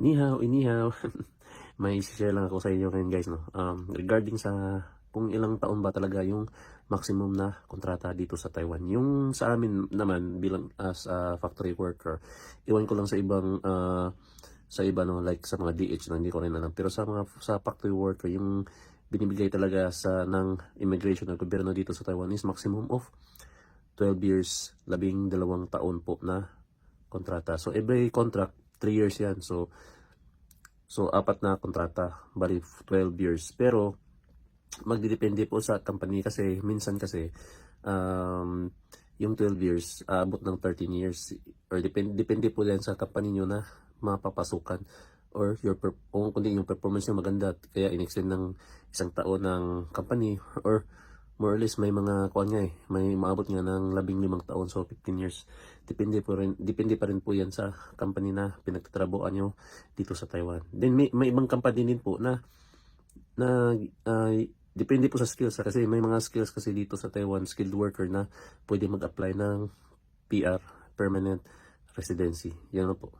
Nihaw, inihaw. May share lang ako sa inyo ngayon guys. No? Um, regarding sa kung ilang taon ba talaga yung maximum na kontrata dito sa Taiwan. Yung sa amin naman bilang as a factory worker, iwan ko lang sa ibang ah, sa iba no like sa mga DH na hindi ko rin alam. Pero sa mga sa factory worker yung binibigay talaga sa ng immigration ng gobyerno dito sa Taiwan is maximum of 12 years, labing dalawang taon po na kontrata. So every contract 3 years yan. So So, apat na kontrata, bali 12 years. Pero, magdidepende po sa company kasi minsan kasi um, yung 12 years, aabot ng 13 years. Or depende, depende po yan sa company nyo na mapapasukan or your kung kundi yung performance nyo maganda kaya in-extend ng isang taon ng company or more or less may mga kuan nga eh may maabot nga ng labing limang taon so 15 years. Depende po rin depende pa rin po yan sa company na pinagtatrabuhan nyo dito sa Taiwan. Then may, may ibang company din po na na ah, depende po sa skills ah, kasi may mga skills kasi dito sa Taiwan skilled worker na pwede mag-apply ng PR permanent residency. Yan po